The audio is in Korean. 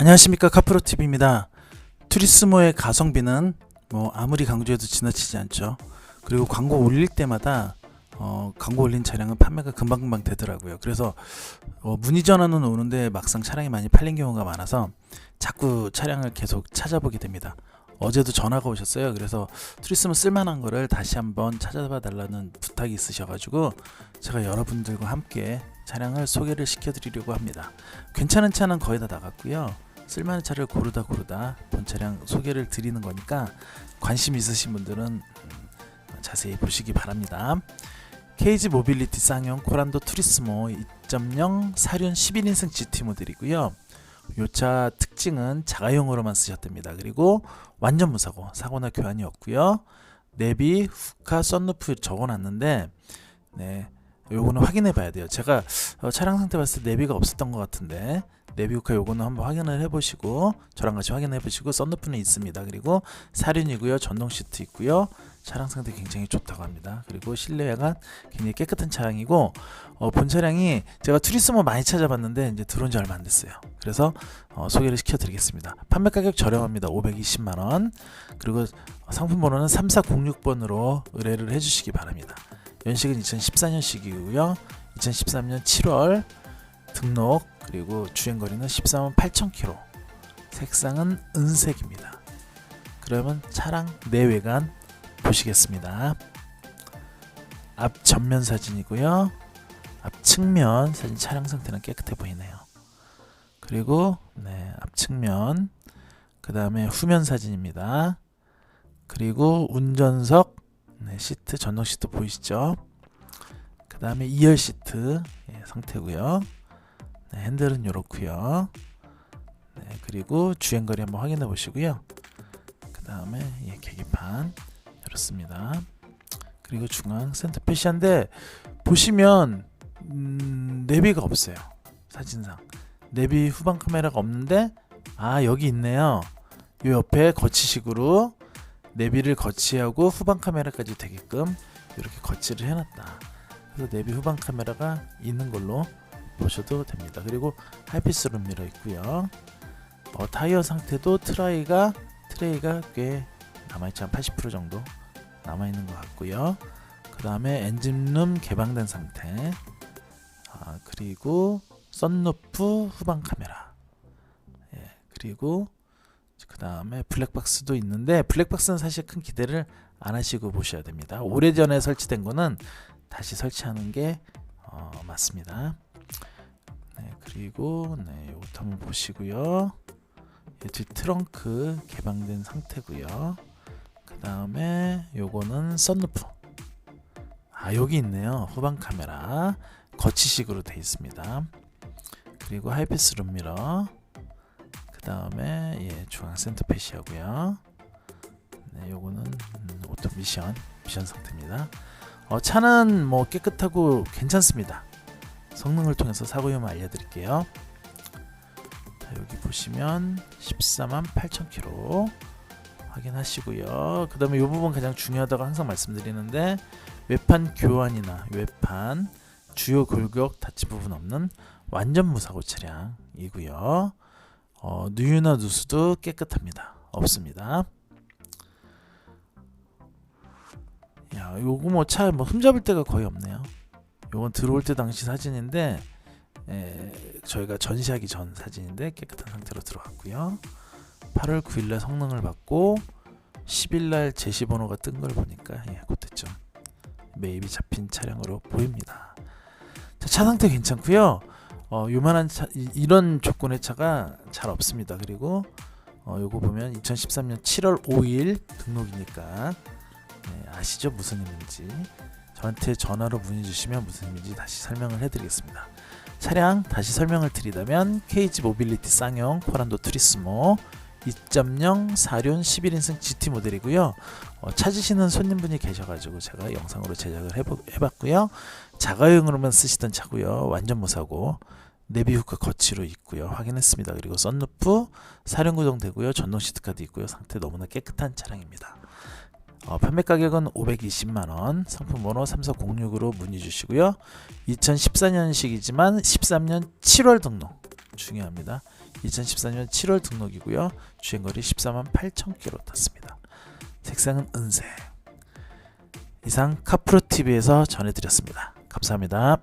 안녕하십니까 카프로TV입니다. 투리스모의 가성비는 뭐 아무리 강조해도 지나치지 않죠. 그리고 광고 올릴 때마다 어, 광고 올린 차량은 판매가 금방금방 되더라고요. 그래서 어, 문의 전화는 오는데 막상 차량이 많이 팔린 경우가 많아서 자꾸 차량을 계속 찾아보게 됩니다. 어제도 전화가 오셨어요. 그래서 투리스모 쓸만한 거를 다시 한번 찾아봐 달라는 부탁이 있으셔가지고 제가 여러분들과 함께 차량을 소개를 시켜드리려고 합니다. 괜찮은 차는 거의 다 나갔고요. 쓸만한 차를 고르다 고르다 본 차량 소개를 드리는 거니까 관심 있으신 분들은 음, 자세히 보시기 바랍니다. 케이지 모빌리티 쌍용 코란도 투리스모 2.0 사륜 11인승 GT 모델이고요. 요 차 특징은 자가용으로만 쓰셨답니다. 그리고 완전 무사고 사고나 교환이 없고요. 내비, 후카, 썬루프 적어놨는데 네 요거는 확인해 봐야 돼요. 제가 어, 차량 상태 봤을 때 내비가 없었던 것 같은데 내비 후카 요거는 한번 확인을 해보시고 저랑 같이 확인해 보시고 썬루프는 있습니다. 그리고 사륜이고요. 전동 시트 있고요. 차량 상태 굉장히 좋다고 합니다. 그리고 실내외관 굉장히 깨끗한 차량이고 어, 본 차량이 제가 투리스모 많이 찾아봤는데 이제 들어온 지 얼마 안 됐어요. 그래서 어, 소개를 시켜드리겠습니다. 판매 가격 저렴합니다. 520만 원. 그리고 상품 번호는 3406번으로 의뢰를 해주시기 바랍니다. 연식은 2014년식이고요. 2013년 7월 등록 그리고 주행거리는 14만 8천 킬로. 색상은 은색입니다. 그러면 차량 내외관 보시겠습니다. 앞 전면 사진이고요. 앞 측면 사진 차량 상태는 깨끗해 보이네요. 그리고 네, 앞 측면 그 다음에 후면 사진입니다. 그리고 운전석 네, 시트 전동 시트 보이시죠? 그 다음에 2열 시트 예, 상태고요. 네, 핸들은 이렇고요. 네, 그리고 주행거리 한번 확인해 보시고요. 그 다음에 예, 계기판 이렇습니다. 그리고 중앙 센터 표시한데 보시면 음, 내비가 없어요. 사진상 내비 후방 카메라가 없는데 아 여기 있네요. 요 옆에 거치식으로 내비를 거치하고 후방 카메라까지 되게끔 이렇게 거치를 해놨다. 그래서 내비 후방 카메라가 있는 걸로 보셔도 됩니다. 그리고 하이피스 룸 미러 있고요. 어, 타이어 상태도 트라이가 트레이가 꽤 남아있지 한 80% 정도 남아있는 것 같고요. 그 다음에 엔진룸 개방된 상태. 아, 그리고 썬루프 후방 카메라. 예, 그리고 그 다음에 블랙박스도 있는데 블랙박스는 사실 큰 기대를 안 하시고 보셔야 됩니다. 오래전에 설치된 거는 다시 설치하는 게 어, 맞습니다. 네, 그리고 네, 이것도 한번 보시고요. 예, 뒤 트렁크 개방된 상태고요. 그 다음에 요거는 썬루프. 아 여기 있네요. 후방 카메라 거치식으로 되어 있습니다. 그리고 하이패스 룸미러. 그 다음에 예, 중앙 센터 패시하고요. 네, 요거는 음, 오토 미션 미션 상태입니다. 어, 차는 뭐 깨끗하고 괜찮습니다. 성능을 통해서 사고 위험 알려드릴게요. 자, 여기 보시면 14만 8천 킬로 확인하시고요. 그 다음에 이 부분 가장 중요하다고 항상 말씀드리는데 외판 교환이나 외판 주요 골격 다치 부분 없는 완전 무사고 차량이고요. 어, 누유나 누수도 깨끗합니다. 없습니다. 야, 요거 뭐 차뭐 흠잡을 데가 거의 없네요. 요건 들어올 때 당시 사진인데 에, 저희가 전시하기 전 사진인데 깨끗한 상태로 들어왔고요. 8월 9일날 성능을 받고 10일날 제시 번호가 뜬 걸 보니까 예, 그때쯤 매입이 잡힌 차량으로 보입니다. 자, 차 상태 괜찮고요. 어, 요만한 차, 이, 런 조건의 차가 잘 없습니다. 그리고 어, 요거 보면 2013년 7월 5일 등록이니까 네, 아시죠 무슨 의미인지 저한테 전화로 문의 주시면 무슨 의미인지 다시 설명을 해드리겠습니다. 차량 다시 설명을 드리자면 케이지 모빌리티 쌍용 코란도 투리스모 2.0 4륜 11인승 GT 모델이고요. 어, 찾으시는 손님분이 계셔가지고 제가 영상으로 제작을 해보, 해봤고요. 자가용으로만 쓰시던 차고요. 완전 무사고 내비 후카 거치로 있고요. 확인했습니다. 그리고 썬루프 사륜 구동되고요. 전동 시트카드 있고요. 상태 너무나 깨끗한 차량입니다. 어, 판매 가격은 520만원, 상품 번호 3406으로 문의 주시고요. 2014년식이지만 13년 7월 등록, 중요합니다. 2014년 7월 등록이고요. 주행거리 14만 8천 킬로 탔습니다. 색상은 은색. 이상 카프로 TV에서 전해드렸습니다. 감사합니다.